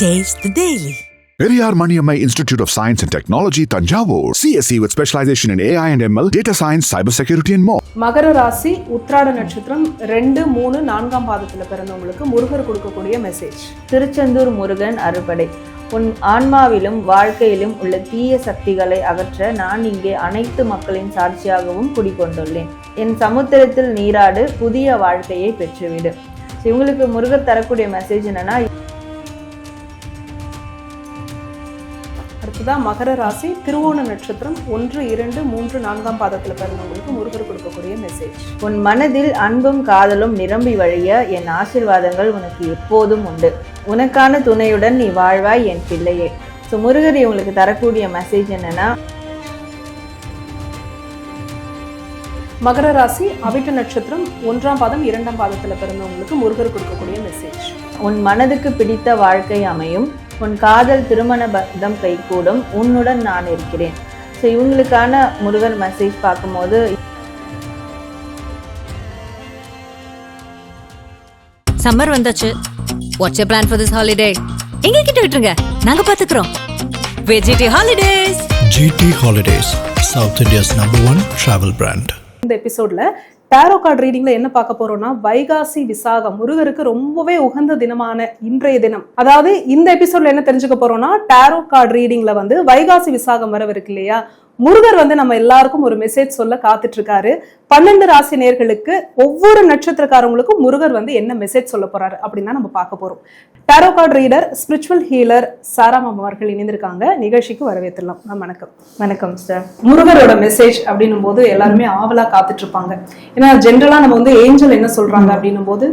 Taste the Daily. Periyar Maniammai Institute of Science and Technology, Tanjavur. CSE with specialization in AI and ML, data science, cybersecurity, and more. மகர ராசி உத்ராட நட்சத்திரம் ரெண்டு மூணு நான்காம் பாதத்துல பிறந்தவங்களுக்கு முருகர் கொடுக்கக்கூடிய மெசேஜ் திருச்செந்தூர் முருகன் அறுபடை உன் ஆன்மாவிலும் வாழ்க்கையிலும் உள்ள தீய சக்திகளை அகற்ற நான் இங்கே அனைத்து மக்களின் சாட்சியாகவும் குடிக்கொண்டுள்ளேன் என் சமுத்திரத்தில் நீராடு புதிய வாழ்க்கையை பெற்றுவிடு So, இவங்களுக்கு முருகர் தரக்கூடிய மெசேஜ் என்னன்னா அடுத்ததா மகர ராசி திருவோண நட்சத்திரம் ஒன்று இரண்டு மூன்று நான்காம் பாதத்துல பிறந்தவங்களுக்கு முருகர் கொடுக்கக்கூடிய மெசேஜ் உன் மனதில் அன்பும் காதலும் நிரம்பி வழிய என் ஆசிர்வாதங்கள் உனக்கு எப்போதும் உண்டு. உனக்கான துணையுடன் நீ வாழ்வாய் என் பிள்ளையே. ஸோ முருகர் இவங்களுக்கு தரக்கூடிய மெசேஜ் என்னன்னா மகர ராசி அவிட்ட நட்சத்திரம் ஒன்றாம் பாதம் இரண்டாம் பாதத்துல பிறந்தவங்களுக்கு முருகர் கொடுக்கக்கூடிய மெசேஜ் உன் மனதுக்கு பிடித்த வாழ்க்கை அமையும். உன் காதல் திருமண பந்தம் கைகூடும். உன்னுடன் நான் இருக்கிறேன். ஸோ இவங்களுக்கான முருகர் மெசேஜ் பார்க்கும்போது சம்மர் வந்தாச்சு. What's plan for this holiday எங்க கிட்ட விட்டுருங்க. நாங்க பாத்துக்கிறோம். GT holidays GT Holidays, South India's number one travel brand. இந்த எபிசோட்ல டேரோ கார்டு ரீடிங்ல என்ன பார்க்க போறோம்னா வைகாசி விசாகம். முருகருக்கு ரொம்பவே உகந்த தினமான இன்றைய தினம். அதாவது இந்த எபிசோட்ல என்ன தெரிஞ்சுக்க போறோம்னா டேரோ கார்டு ரீடிங்ல வந்து வைகாசி விசாகம் வரவிருக்கு இல்லையா? முருகர் வந்து நம்ம எல்லாருக்கும் ஒரு மெசேஜ் சொல்ல காத்துட்டு இருக்காரு பன்னெண்டு ராசி நேர்களுக்கு ஒவ்வொரு நட்சத்திரக்காரங்களுக்கும் முருகர் வந்து என்ன மெசேஜ் சொல்ல போறாரு அப்படின்னு நம்ம பார்க்க போறோம். Tarot card reader spiritual healer சாராமம் அவர்கள் இணைந்திருக்காங்க. நிகழ்ச்சிக்கு வரவேற்றலாம். வணக்கம். வணக்கம் சார் முருகரோட மெசேஜ் அப்படின்னும் போது எல்லாருமே ஆவலா காத்துட்டு இருப்பாங்க ஏன்னா ஜென்ரலா நம்ம வந்து ஏஞ்சல் என்ன சொல்றாங்க அப்படின்னும் போது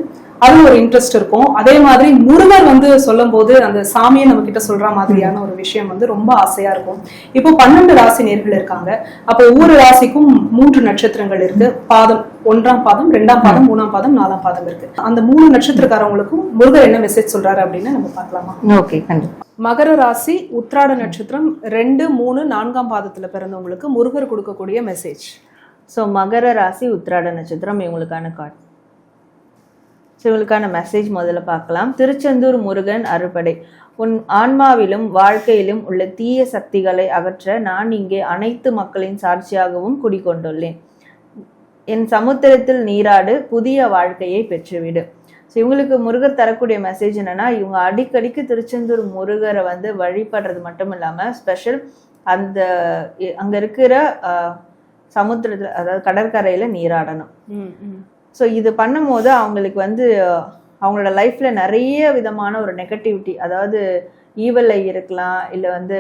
அது ஒரு இன்ட்ரெஸ்ட் இருக்கும். அதே மாதிரி முருகர் வந்து சொல்லும் போது அந்த சாமியை நம்ம கிட்ட சொல்ற மாதிரியான ஒரு விஷயம் வந்து ரொம்ப ஆசையா இருக்கும். இப்போ பன்னெண்டு ராசி நேர்கள் இருக்காங்க. அப்போ ஒவ்வொரு ராசிக்கும் மூன்று நட்சத்திரங்கள் இருக்கு. பாதம் ஒன்றாம் பாதம் ரெண்டாம் பாதம் மூணாம் பாதம் நாலாம் பாதம் இருக்கு. அந்த மூணு நட்சத்திரக்காரவங்களுக்கும் முருகர் என்ன மெசேஜ் சொல்றாரு அப்படின்னு நம்ம பார்க்கலாமா? ஓகே கண்டிப்பா. மகர ராசி உத்ராட நட்சத்திரம் ரெண்டு மூணு நான்காம் பாதத்துல பிறந்தவங்களுக்கு முருகர் கொடுக்கக்கூடிய மெசேஜ் ஸோ மகர ராசி உத்திராட நட்சத்திரம் இவங்களுக்கான கார்டு ஸோ இவங்களுக்கான மெசேஜ் முதல்ல பார்க்கலாம். திருச்செந்தூர் முருகன் அறுபடை. உன் ஆன்மாவிலும் வாழ்க்கையிலும் உள்ள தீய சக்திகளை அகற்ற நான் இங்கே அனைத்து மக்களின் சாட்சியாகவும் குடிக்கொண்டுள்ளேன் என் சமுத்திரத்தில் நீராடு புதிய வாழ்க்கையை பெற்றுவிடு. ஸோ இவங்களுக்கு முருகர் தரக்கூடிய மெசேஜ் என்னன்னா இவங்க அடிக்கடிக்கு திருச்செந்தூர் முருகரை வந்து வழிபடுறது மட்டும் இல்லாமல் ஸ்பெஷல் அந்த அங்கே அங்க இருக்கிற சமுத்திரத்தில் சமுத்திரத்துல அதாவது கடற்கரையில நீராடணும். ஸோ இது பண்ணும்போது அவங்களுக்கு வந்து அவங்களோட லைஃப்பில் நிறைய விதமான ஒரு நெகட்டிவிட்டி அதாவது ஈவல்ல இருக்கலாம் இல்லை வந்து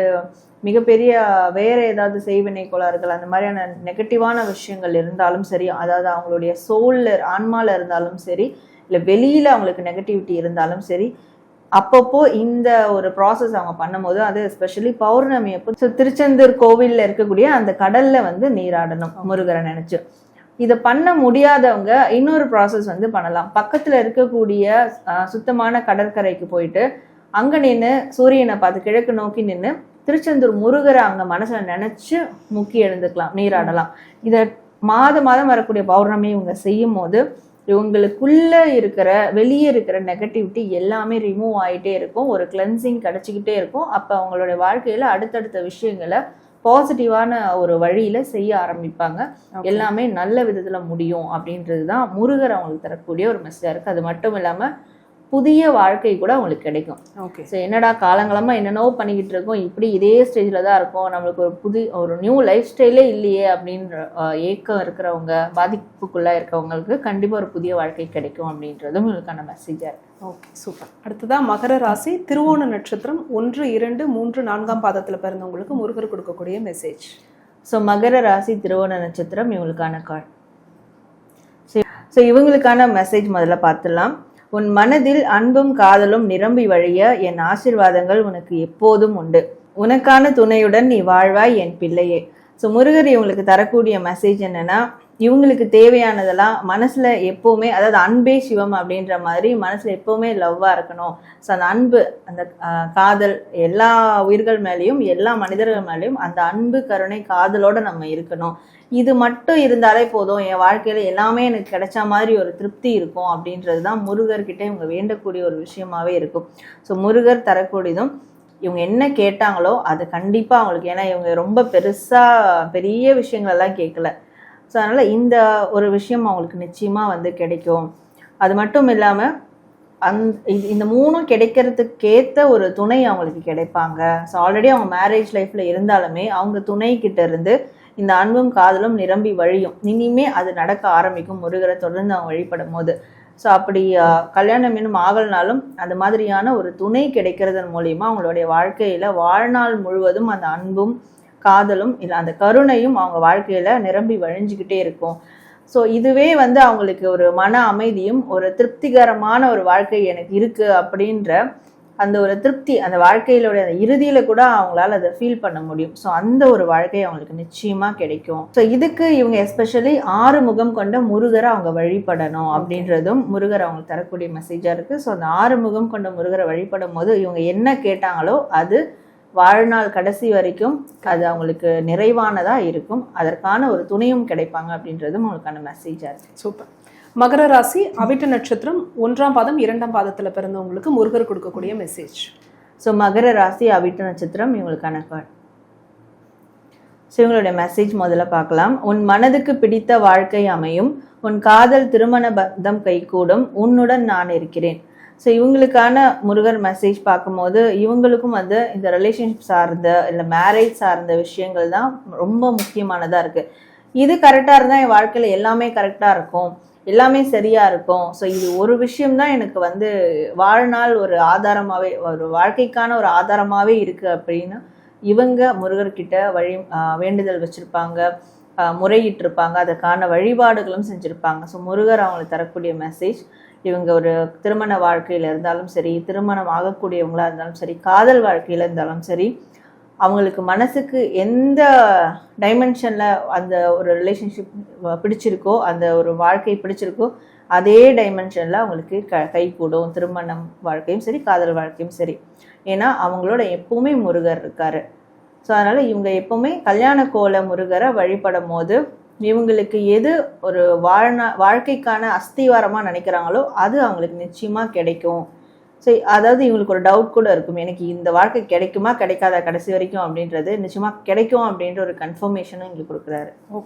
மிகப்பெரிய வேற ஏதாவது செய்வினை கோளாறுகள் அந்த மாதிரியான நெகட்டிவான விஷயங்கள் இருந்தாலும் சரி அதாவது அவங்களுடைய சோல்ல ஆன்மாவில் இருந்தாலும் சரி இல்லை வெளியில் அவங்களுக்கு நெகட்டிவிட்டி இருந்தாலும் சரி அப்பப்போ இந்த ஒரு ப்ராசஸ் அவங்க பண்ணும்போது அது எஸ்பெஷலி பௌர்ணமி அப்போ ஸோ திருச்செந்தூர் கோவிலில் இருக்கக்கூடிய அந்த கடல்ல வந்து நீராடணும் முருகரை நினைச்சு. இதை பண்ண முடியாதவங்க இன்னொரு ப்ராசஸ் வந்து பண்ணலாம். பக்கத்தில் இருக்கக்கூடிய சுத்தமான கடற்கரைக்கு போயிட்டு அங்கே நின்று சூரியனை பார்த்து கிழக்கு நோக்கி நின்று திருச்செந்தூர் முருகரை அங்கே மனசில் நினச்சி முக்கி எழுந்துக்கலாம் நீராடலாம். இதை மாதம் மாதம் வரக்கூடிய பௌர்ணமி இவங்க செய்யும் போது இவங்களுக்குள்ளே இருக்கிற வெளியே இருக்கிற நெகட்டிவிட்டி எல்லாமே ரிமூவ் ஆகிட்டே இருக்கும். ஒரு கிளென்சிங் கிடச்சிக்கிட்டே இருக்கும். அப்போ அவங்களுடைய வாழ்க்கையில் அடுத்தடுத்த விஷயங்களை பாசிட்டிவான ஒரு வழியில செய்ய ஆரம்பிப்பாங்க. எல்லாமே நல்ல விதத்துல முடியும் அப்படின்றது தான் முருகர் அவங்களுக்கு தரக்கூடிய ஒரு மெசேஜா இருக்கு. அது மட்டும் இல்லாம புதிய வாழ்க்கை கூட அவங்களுக்கு கிடைக்கும். ஓகே ஸோ என்னடா காலங்காலமா என்னென்னவோ பண்ணிக்கிட்டு இருக்கோம் இப்படி இதே ஸ்டேஜில் தான் இருக்கும் நம்மளுக்கு ஒரு புது ஒரு நியூ லைஃப் ஸ்டைலே இல்லையே அப்படின்ற ஏக்கம் இருக்கிறவங்க பாதிப்புக்குள்ளா இருக்கவங்களுக்கு கண்டிப்பா ஒரு புதிய வாழ்க்கை கிடைக்கும் அப்படின்றதும் உங்களுக்கான மெசேஜா இருக்கு. ஓகே சூப்பர் அடுத்ததா மகர ராசி திருவோண நட்சத்திரம் ஒன்று இரண்டு மூன்று நான்காம் பாதத்துல பிறந்தவங்களுக்கு முருகர் கொடுக்கக்கூடிய மெசேஜ் ஸோ மகர ராசி திருவோண நட்சத்திரம் இவங்களுக்கான கார்டு ஸோ இவங்களுக்கான மெசேஜ் முதல்ல பார்த்துடலாம். உன் மனதில் அன்பும் காதலும் நிரம்பி வழிய என் ஆசிர்வாதங்கள் உனக்கு எப்போதும் உண்டு. உனக்கான துணையுடன் நீ வாழ்வாய் என் பிள்ளையே. ஸோ முருகர் இவங்களுக்கு தரக்கூடிய மெசேஜ் என்னன்னா இவங்களுக்கு தேவையானதெல்லாம் மனசில் எப்போவுமே அதாவது அன்பே சிவம் அப்படின்ற மாதிரி மனசில் எப்போவுமே லவ்வாக இருக்கணும். ஸோ அந்த அன்பு அந்த காதல் எல்லா உயிர்கள் மேலேயும் எல்லா மனிதர்கள் மேலேயும் அந்த அன்பு கருணை காதலோடு நம்ம இருக்கணும். இது மட்டும் இருந்தாலே போதும். என் வாழ்க்கையில் எல்லாமே எனக்கு கிடைச்ச மாதிரி ஒரு திருப்தி இருக்கும் அப்படின்றது தான் முருகர்கிட்ட இவங்க வேண்டக்கூடிய ஒரு விஷயமாவே இருக்கும். ஸோ முருகர் தரக்கூடியதும் இவங்க என்ன கேட்டாங்களோ அது கண்டிப்பாக அவங்களுக்கு ஏன்னா இவங்க ரொம்ப பெருசாக பெரிய விஷயங்களெல்லாம் கேட்கல. ஸோ அதனால் இந்த ஒரு விஷயம் அவங்களுக்கு நிச்சயமாக வந்து கிடைக்கும். அது மட்டும் இல்லாமல் அந் இது- இந்த மூணும் கிடைக்கிறதுக்கேற்ற ஒரு துணை அவங்களுக்கு கிடைப்பாங்க. ஸோ ஆல்ரெடி அவங்க மேரேஜ் லைஃப்பில் இருந்தாலுமே அவங்க துணை இருந்து இந்த அன்பும் காதலும் நிரம்பி வழியும். இனிமே அது நடக்க ஆரம்பிக்கும். முருகரை தொடர்ந்து அவங்க வழிபடும் போது. ஸோ அப்படி கல்யாணம் இன்னும் ஆகலனாலும் அந்த மாதிரியான ஒரு துணை கிடைக்கிறதன் மூலியமாக அவங்களுடைய வாழ்க்கையில் வாழ்நாள் முழுவதும் அந்த அன்பும் காதலும் இல்லை அந்த கருணையும் அவங்க வாழ்க்கையில நிரம்பி வழிஞ்சுக்கிட்டே இருக்கும். ஸோ இதுவே வந்து அவங்களுக்கு ஒரு மன அமைதியும் ஒரு திருப்திகரமான ஒரு வாழ்க்கை எனக்கு இருக்கு அப்படின்ற அந்த ஒரு திருப்தி அந்த வாழ்க்கையிலோட அந்த இறுதியில கூட அவங்களால அதை ஃபீல் பண்ண முடியும். ஸோ அந்த ஒரு வாழ்க்கை அவங்களுக்கு நிச்சயமா கிடைக்கும். ஸோ இதுக்கு இவங்க எஸ்பெஷலி ஆறு முகம் கொண்ட முருகரை அவங்க வழிபடணும் அப்படின்றதும் முருகர் அவங்களுக்கு தரக்கூடிய மெசேஜா இருக்கு. ஸோ அந்த ஆறு முகம் கொண்ட முருகரை வழிபடும் போது இவங்க என்ன கேட்டாங்களோ அது வாழ்நாள் கடைசி வரைக்கும் அது அவங்களுக்கு நிறைவானதா இருக்கும். அதற்கான ஒரு துணையும் கிடைப்பாங்க அப்படின்றதும் அவங்களுக்கான மெசேஜா இருக்கு. சூப்பர். மகர ராசி அவிட்ட நட்சத்திரம் ஒன்றாம் பாதம் இரண்டாம் பாதத்துல பிறந்தவங்களுக்கு முருகர் கொடுக்கக்கூடிய மெசேஜ் ஸோ மகர ராசி அவிட்ட நட்சத்திரம் இவங்களுக்கான கார்டு ஸோ இவங்களுடைய மெசேஜ் முதல்ல பார்க்கலாம். உன் மனதுக்கு பிடித்த வாழ்க்கை அமையும். உன் காதல் திருமண பந்தம் கைகூடும். உன்னுடன் நான் இருக்கிறேன். ஸோ இவங்களுக்கான முருகர் மெசேஜ் பார்க்கும்போது இவங்களுக்கும் வந்து இந்த ரிலேஷன்ஷிப் சார்ந்த இல்லை மேரேஜ் சார்ந்த விஷயங்கள் தான் ரொம்ப முக்கியமானதாக இருக்குது இது கரெக்டாக இருந்தால் என் வாழ்க்கையில் எல்லாமே கரெக்டாக இருக்கும். எல்லாமே சரியாக இருக்கும். ஸோ இது ஒரு விஷயம்தான் எனக்கு வந்து வாழ்நாள் ஒரு ஆதாரமாகவே ஒரு வாழ்க்கைக்கான ஒரு ஆதாரமாகவே இருக்குது அப்படின்னு இவங்க முருகர்கிட்ட வழி வேண்டுதல் வச்சுருப்பாங்க. முறையிட்டிருப்பாங்க. அதற்கான வழிபாடுகளும் செஞ்சுருப்பாங்க. ஸோ முருகர் அவங்களுக்கு தரக்கூடிய மெசேஜ் இவங்க ஒரு திருமண வாழ்க்கையில் இருந்தாலும் சரி திருமணம் ஆகக்கூடியவங்களாக இருந்தாலும் சரி காதல் வாழ்க்கையில் இருந்தாலும் சரி அவங்களுக்கு மனசுக்கு எந்த டைமென்ஷனில் அந்த ஒரு ரிலேஷன்ஷிப் பிடிச்சிருக்கோ அந்த ஒரு வாழ்க்கை பிடிச்சிருக்கோ அதே டைமென்ஷனில் அவங்களுக்கு க கைகூடும் திருமணம் வாழ்க்கையும் சரி காதல் வாழ்க்கையும் சரி. ஏன்னா அவங்களோட எப்பவுமே முருகர் இருக்காரு. ஸோ அதனால் இவங்க எப்பவுமே கல்யாண கோல முருகரை வழிபடும் போது இவங்களுக்கு எது ஒரு வாழ்நா வாழ்க்கைக்கான அஸ்திவாரமாக நினைக்கிறாங்களோ அது அவங்களுக்கு நிச்சயமாக கிடைக்கும். சரி அதாவது இவங்களுக்கு ஒரு டவுட் கூட இருக்கும். எனக்கு இந்த வாழ்க்கை கிடைக்குமா கிடைக்காதா கடைசி வரைக்கும் அப்படின்றது. நிச்சயமாக கிடைக்கும் அப்படின்ற ஒரு கன்ஃபர்மேஷனும் இங்கே கொடுக்குறாரு. ஓகே